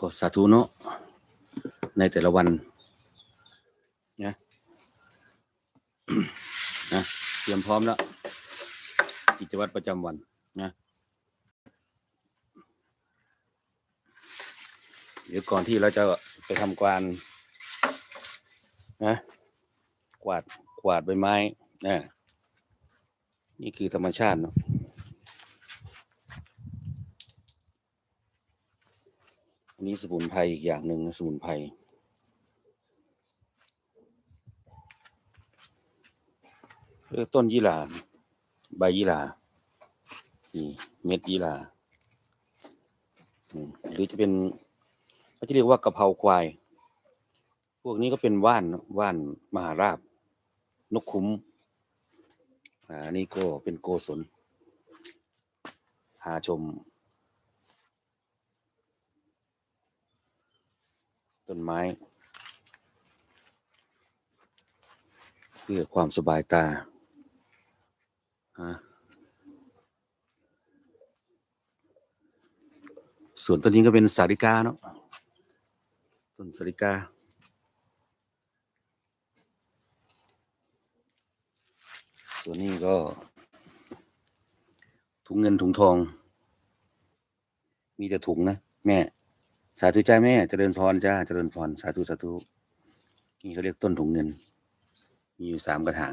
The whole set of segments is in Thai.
ก็สาธุเนาะในแต่ละวันนะนะเตรียมพร้อมแล้ว กิจวัตรประจำวันนะเดี๋ยวก่อนที่เราจะไปทำการนะกวาดกวาดใบไม้นะนี่คือธรรมชาติเนาะ นี้สมุนไพรอีกอย่างหนึ่งสมุนไพรเรียกต้นยี่หร่าใบยี่หร่านี่เม็ดยี่หร่าหรือจะเป็นเขาจะเรียกว่ากะเพราควาย พวกนี้ก็เป็นว่านว่านมหาราบ นกคุ้มอ่านี่ก็เป็นโกศลหาชม ต้นไม้ เพื่อความสบายตาฮะส่วนต้นนี้ก็เป็นสาริกาเนาะต้นสาริกาส่วนนี้ก็ ถุงเงินถุงทอง มีแต่ถุงนะ แม่ สาธุจ้าแม่เจริญพรจ้าเจริญพรสาธุสาธุนี่เขาเรียกต้นถุงเงิน มีอยู่สามกระถาง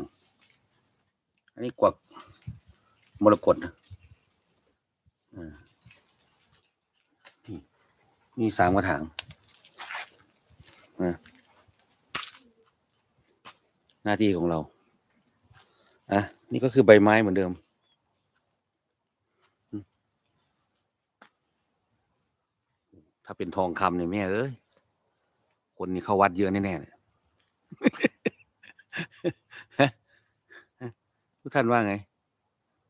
อันนี้กวักมรกตนะอ่านี่มีสามกระถางหน้าที่ของเราอะนี่ก็คือใบไม้เหมือนเดิม ถ้าเป็นทองคำเนี่ยแม่เอ้ยคนนี้เข้าวัดเยอะแน่ๆเลยฮะฮะทุกท่านว่าไง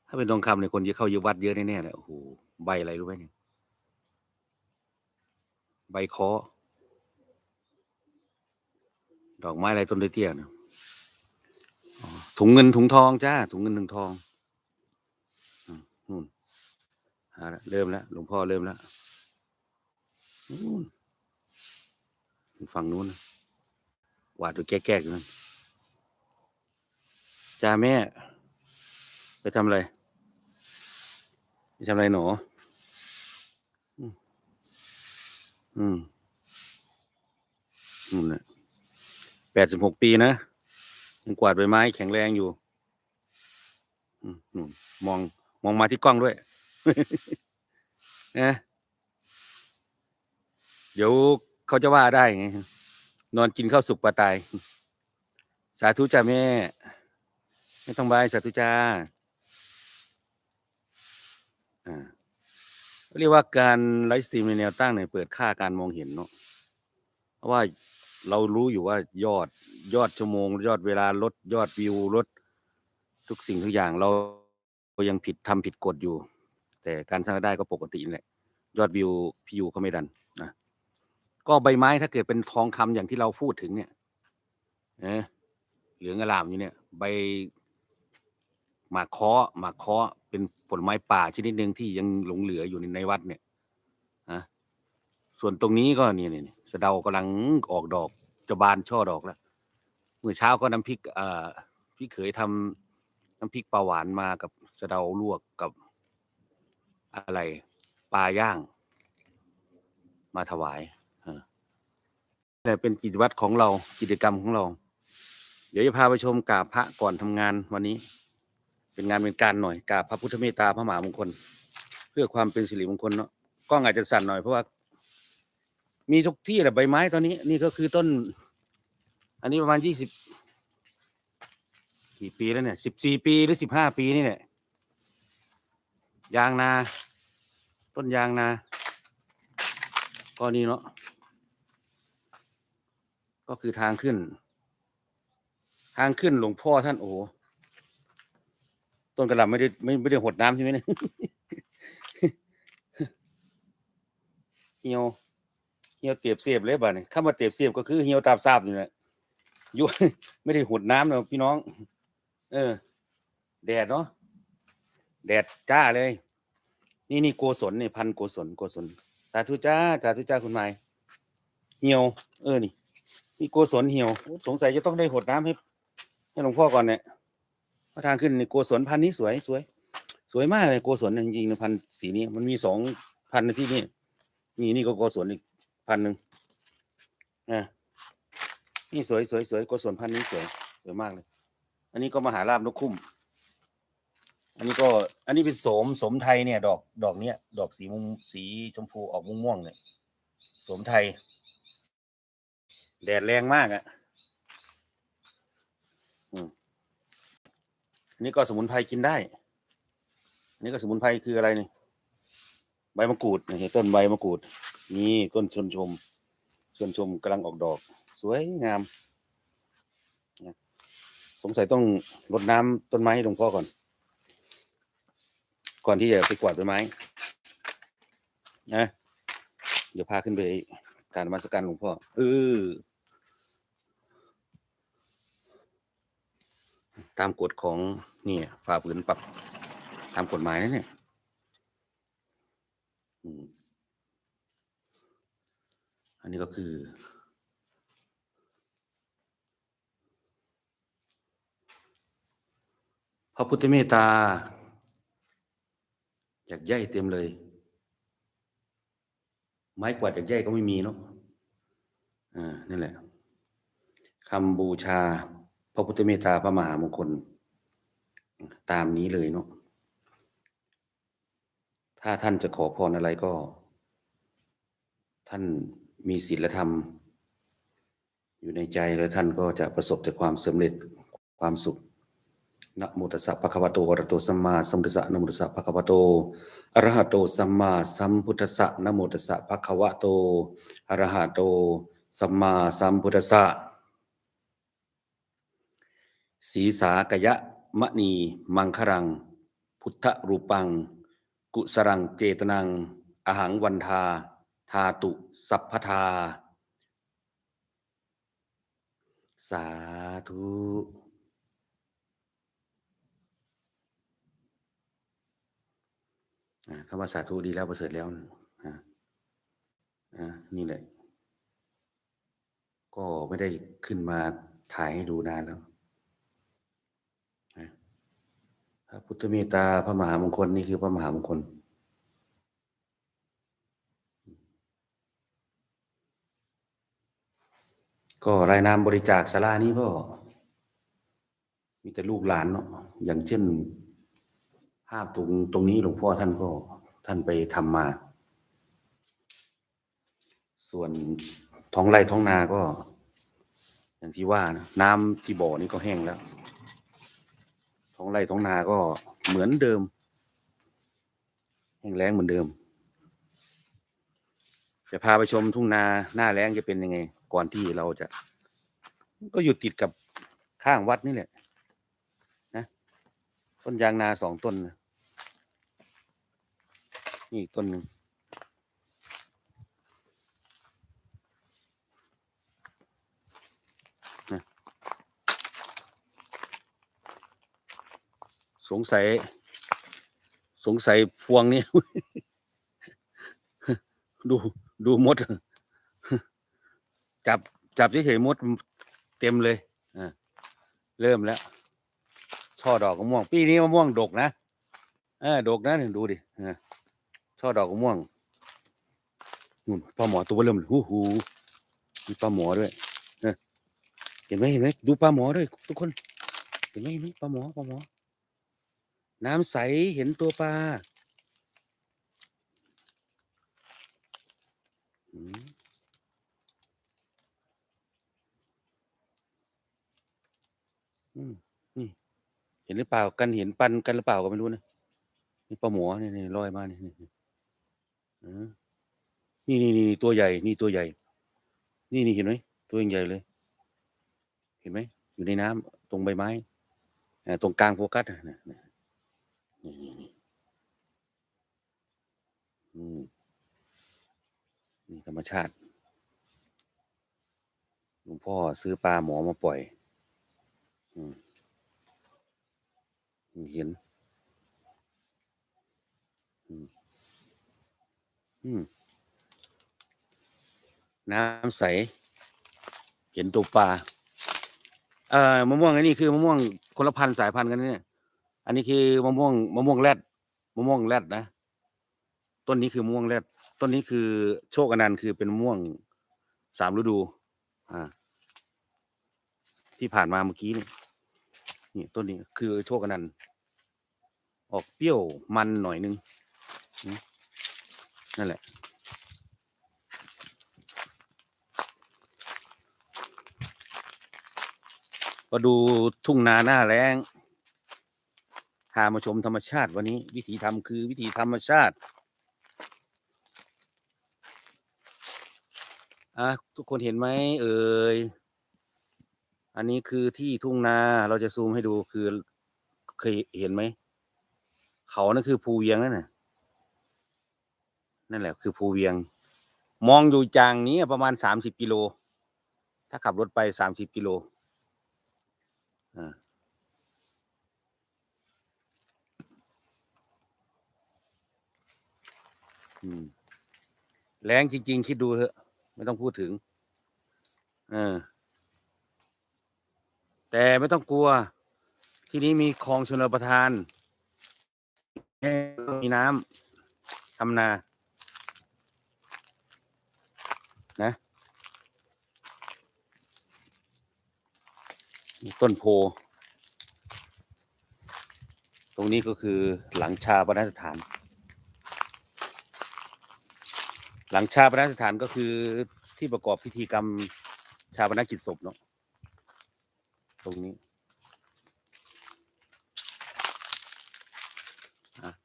ถ้าเป็นทองคำเนี่ยคนจะเข้าเยอะวัดเยอะแน่ๆเลยโอ้โหใบอะไรรู้ไหมเนี่ยใบคาะดอกไม้อะไรต้นเตี้ยๆนะอ๋อถุงเงินถุงทองจ้าถุงเงินถุงทองนู่นเริ่มแล้วหลวงพ่อเริ่มแล้ว นู่นฝั่งนู้นนะกวาดดูแก้ๆอยู่นั่นจ้าแม่ ไปทำอะไร ไปทำอะไรหนูอืมอืมนู่นนะแปดสิบหกปีนะยังกวาดใบไม้แข็งแรงอยู่อืมนู่นมองมองมาที่กล้องด้วยนะ เดี๋ยวเขาจะว่าได้ไงนอนกินข้าวสุกปลาตาย สาธุจ้าแม่ ไม่ต้องบายสาธุจ้าอ่าเรียกว่าการไลฟ์สตรีมในแนวตั้งเนี่ยเปิดค่าการมองเห็นเนาะเพราะว่าเรารู้อยู่ว่ายอดยอดชั่วโมง ยอดเวลาลดยอดวิวลดทุกสิ่งทุกอย่างเรายังผิดทำผิดกฎอยู่ แต่การสร้างรายได้ก็ปกติแหละ ยอดวิวพี่ยูเขาไม่ดัน ก็ใบไม้ถ้าเกิดเป็นทองคำอย่างที่เราพูดถึงเนี่ยเอะเหลืองอลามอยู่เนี่ย ใบหมากเคาะหมากเคาะเป็นผลไม้ป่าชนิดหนึ่งที่ยังหลงเหลืออยู่ในในวัดเนี่ยนะส่วนตรงนี้ก็เนี่ยเนี่ยสะเดากำลังออกดอกจะบานช่อดอกแล้วเมื่อเช้าก็น้ำพริกเอ่อพี่เขยทำน้ำพริกปลาหวานมากับสะเดาลวกกับอะไรปลาย่าง มาถวาย แต่เป็นกิจวัตรของเรากิจกรรมของเรา เดี๋ยวจะพาไปชมกราบพระก่อนทำงานวันนี้ เป็นงานเป็นการหน่อยกราบพระพุทธเมตตาพระมหามงคล เพื่อความเป็นสิริมงคลเนาะกล้องอาจจะสั่นหน่อยเพราะว่า มีทุกที่แหละใบไม้ตอนนี้ นี่ก็คือต้น อันนี้ประมาณยี่สิบกี่ปีแล้วเนี่ยสิบสี่ปีหรือสิบห้าปีนี่แหละยางนา ต้นยางนาก็นี่เนาะ ก็คือทางขึ้น ทางขึ้นหลวงพ่อท่านโอ้ต้นกระหล่ำไม่ได้ไม่ไม่ได้หดน้ำใช่ไหมเนี่ยเหี่ยวเหี่ยวเตียบเสียบเลยบ่เนี่ยข้ามาเตียบเสียบก็คือเหี่ยวตาบซาบอยู่เนี่ยยุ่ไม่ได้หดน้ำเนาะพี่น้อง เออ แดดเนาะแดดจ้าเลย นี่นี่โกศลนี่พันโกศลโกศลสาธุจ้าสาธุจ้าคุณไม้เหี่ยว เออนี่ นี่โกศลเหี่ยว สงสัยจะต้องได้หดน้ำให้ให้หลวงพ่อก่อนเนี่ยพระทางขึ้นนี่โกศลพันธุ์นี้สวยสวย สวยมากเลยโกศลจริงๆนะพันสีนี้ มันมีสองพันในที่นี่นี่นี่ก็โกศลอีกพันหนึ่งอ่านี่สวยสวยสวยโกศลพันธุ์นี้สวยสวยมากเลย อันนี้ก็มหาลาบนกคุ้ม อันนี้ก็ อันนี้เป็นโสมโสมไทยเนี่ย ดอกดอกเนี้ย ดอกสีมุมสีชมพูออกม่วงๆเนี่ยโสมไทย แดดแรงมากอะ่ะอืมนนี้ก็สมุนไพรกินได้นนี้ก็สมุนไพรคืออะไรนี่ ใบมะกรูดนี่ต้นใบมะกรูด นี่ต้นชวนชม ชวนชมกำลังออกดอก สวยงาม สงสัยต้องรดน้ำต้นไม้ให้หลวงพ่อก่อน ก่อนที่จะไปกวาดใบไม้ นะ เดี๋ยวพาขึ้นไปการมาสการหลวงพ่อเออ ตามกฎของนี่ฝ่าฝืนปรับตามกฎหมายนะเนี่ยอันนี้ก็คือ พระพุทธเมตตา อยากใหญ่เต็มเลย ไม้กวาดจากใหญ่ก็ไม่มีเนาะอ่านี่แหละคำบูชา พระพุทธเมตตาพระมหามงคล ตามนี้เลยเนาะถ้าท่านจะขอพรอะไรก็ ท่านมีศีลธรรม อยู่ในใจแล้วท่านก็จะประสบแต่ความสำเร็จความสุขนะโมตัสสะภะคะวะโตอะระโตสัมมาสัมพุทธัสสะนะโมตัสสะภะคะวะโตอะระหะโตสัมมาสัมพุทธัสสะนะโมตัสสะภะคะวะโตอะระหะโตสัมมาสัมพุทธัสสะ สีสากยะมะนีมังครัง พุทธรูปัง กุสรังเจตนัง อหังวันทา ทาตุสัพพทา สาธุอ่าคำว่าสาธุดีแล้วประเสริฐแล้วนะนี่แหละ ก็ไม่ได้ขึ้นมาถ่ายให้ดูนานแล้วนะพ ระพุทธเมตตาพระมหามงคลนี่คือพระมหามงคลก็รายนามบริจาคสารานี้ก็มีแต่ลูกหลานเนาะอย่างเช่นภาพตรงตรงนี้หลวงพ่อท่านก็ท่านไปทำมา ส่วนท้องไร่ท้องนาก็ อย่างที่ว่านะน้ำที่บ่อนี้ก็แห้งแล้ว องไร่ท้องนาก็เหมือนเดิมแห้งแล้งเหมือนเดิม จะพาไปชมทุ่งนาหน้าแล้งจะเป็นยังไง ก่อนที่เราจะ ก็อยู่ติดกับข้างวัดนี่แหละนะต้นยางนาสองต้นนะนี่ต้นหนึ่ง สงสัย สงสัยพวงนี้ ดูดูมด จับจับเฉยๆมดเต็มเลยอ่าเริ่มแล้ว ช่อดอกมะม่วง ปีนี้มะม่วงดกนะเออดกนะดูดิช่อดอกมะม่วงนู่นปลาหมอตัวเริ่มเลยหูหูมีปลาหมอด้วยเออเห็นไหมเห็นไหมดูปลาหมอด้วยทุกคนเห็นไหมเห็นไหมปลาหมอปลาหมอ น้ำใสเห็นตัวปลาอืมนี่ เห็นหรือเปล่ากันเห็นปันกันหรือเปล่าก็ไม่รู้นะนี่ปลาหมอนี่นี่ลอยมานี่นี่นี่นี่นี่นี่ตัวใหญ่ นี่ตัวใหญ่ นี่นี่เห็นไหมตัวใหญ่เลย เห็นไหมอยู่ในน้ำตรงใบไม้ตรงกลางโฟกัสนะ นี่นี่นี่อืมนี่ธรรมชาติหลวงพ่อซื้อปลาหมอมาปล่อย อืมเห็น อืมอืมน้ำใส เห็นตัวปลา เอ่อมะม่วงอันนี้คือมะม่วงคนละพันสายพันธุ์กันนะเนี่ย อันนี้คือมะม่วงมะม่วงแรดมะม่วงแรดนะต้นนี้คือมะม่วงแรดต้นนี้คือโชคอนันต์คือเป็นมะม่วงสามฤดู อ่า ที่ผ่านมาเมื่อกี้นี่นี่ต้นนี้คือโชคอนันต์ออกเปรี้ยวมันหน่อยนึงนั่นแหละก็ดูทุ่งนาหน้าแรง พามาชมธรรมชาติวันนี้ วิถีทำคือวิถีธรรมชาติอะทุกคนเห็นไหมเอ่ยอันนี้คือที่ทุ่งนาเราจะซูมให้ดูคือเคยเห็นไหม เขานั่นคือภูเวียงนั่นน่ะนั่นแหละคือภูเวียง มองอยู่จางนี้ประมาณสามสิบกิโล ถ้าขับรถไปสามสิบกิโลอ่า อืมแรงจริง ๆ คิดดูเถอะ ไม่ต้องพูดถึงเออแต่ไม่ต้องกลัว ที่นี้มีคลองชนประทานมีน้ำทำนา นะ ต้นโพ ตรงนี้ก็คือหลังชาปนสถาน หลังชาปนสถานก็คือที่ประกอบพิธีกรรมชาปนกิจศพเนาะตรงนี้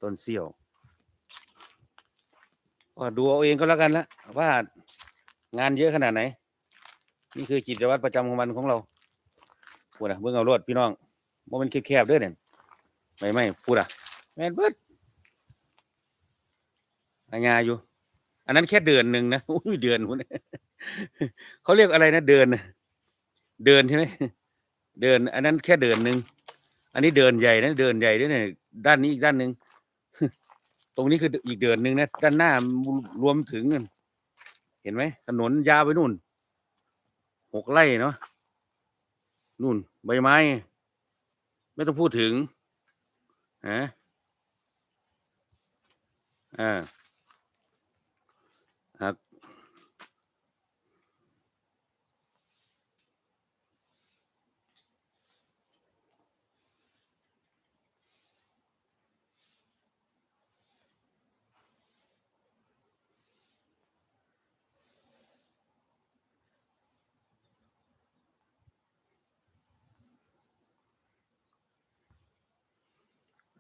ต้นเสี่ยวก็ดูเอาเองก็แล้วกันละว่างานเยอะขนาดไหน นี่คือกิจวัตรประจำของมันของเราพูดอะเบิ่งเอารวดพี่น้องว่ามันแคบๆด้อเนี่ยไม่ไม่พูดอะแม่นเบิดอาญาอยู่ อันนั้นแค่เดือนหนึ่งนะอุ้ยเดือนเขาเรียกอะไรนะเดือนเดือนใช่ไหมเดือน อันนั้นแค่เดือนหนึ่งอันนี้เดือนใหญ่นะเดือนใหญ่ด้วยเนี่ยด้านนี้อีกด้านหนึ่งตรงนี้คืออีกเดือนหนึ่งนะด้านหน้ารวมถึงเห็นไหมถนนยาวไปนู่นหกไร่เนาะนู่น ใบไม้ ไม่ต้องพูดถึงฮะอ่า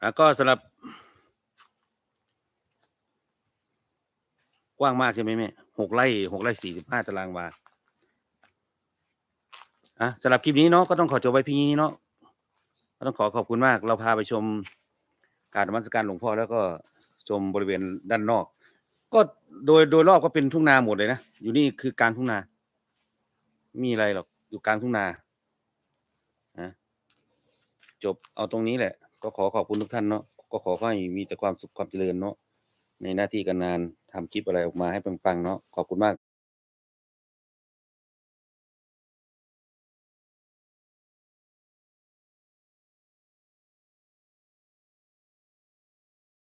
อะก็สำหรับ กว้างมากใช่ไหมแม่หกไร่หกไร่สี่สิบห้าตารางวาอะสำหรับคลิปนี้เนาะก็ต้องขอจบไว้เพียงนี้เนาะก็ต้องขอขอบคุณมาก เราพาไปชมการนมัสการหลวงพ่อแล้วก็ชมบริเวณด้านนอก ก็โดยโดยรอบก็เป็นทุ่งนาหมดเลยนะอยู่นี่คือกลางทุ่งนาไม่มีอะไรหรอกอยู่กลางทุ่งนานะจบเอาตรงนี้แหละ ก็ขอขอบคุณทุกท่านเนาะก็ขอให้มีแต่ความสุขความเจริญเนาะในหน้าที่การงานทำคลิปอะไรออกมาให้ปังๆเนาะขอบคุณมาก